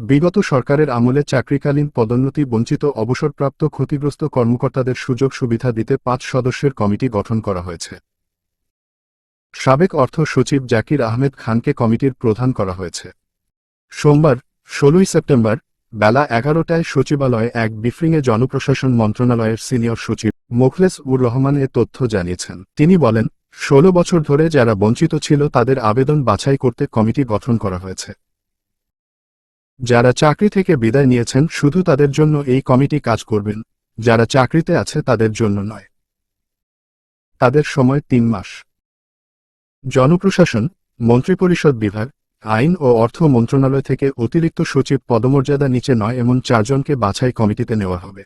বিগত সরকারের আমলে চাকরিকালীন পদোন্নতি বঞ্চিত অবসরপ্রাপ্ত ক্ষতিগ্রস্ত কর্মকর্তাদের সুযোগ সুবিধা দিতে পাঁচ সদস্যের কমিটি গঠন করা হয়েছে। সাবেক অর্থ সচিব জাকির আহমেদ খানকে কমিটির প্রধান করা হয়েছে। সোমবার, ষোলোই সেপ্টেম্বর, বেলা এগারোটায় সচিবালয়ে এক ব্রিফিংয়ে জনপ্রশাসন মন্ত্রণালয়ের সিনিয়র সচিব মোখলেস উর রহমান এ তথ্য জানিয়েছেন। তিনি বলেন, ষোলো বছর ধরে যারা বঞ্চিত ছিল তাদের আবেদন বাছাই করতে কমিটি গঠন করা হয়েছে। যারা চাকরি থেকে বিদায় নিয়েছেন শুধু তাদের জন্য এই কমিটি কাজ করবেন, যারা চাকরিতে আছে তাদের জন্য নয়। তাদের সময় তিন মাস। জনপ্রশাসন, মন্ত্রিপরিষদ বিভাগ, আইন ও অর্থ মন্ত্রণালয় থেকে অতিরিক্ত সচিব পদমর্যাদা নিচে নয় এমন চারজনকে বাছাই কমিটিতে নেওয়া হবে।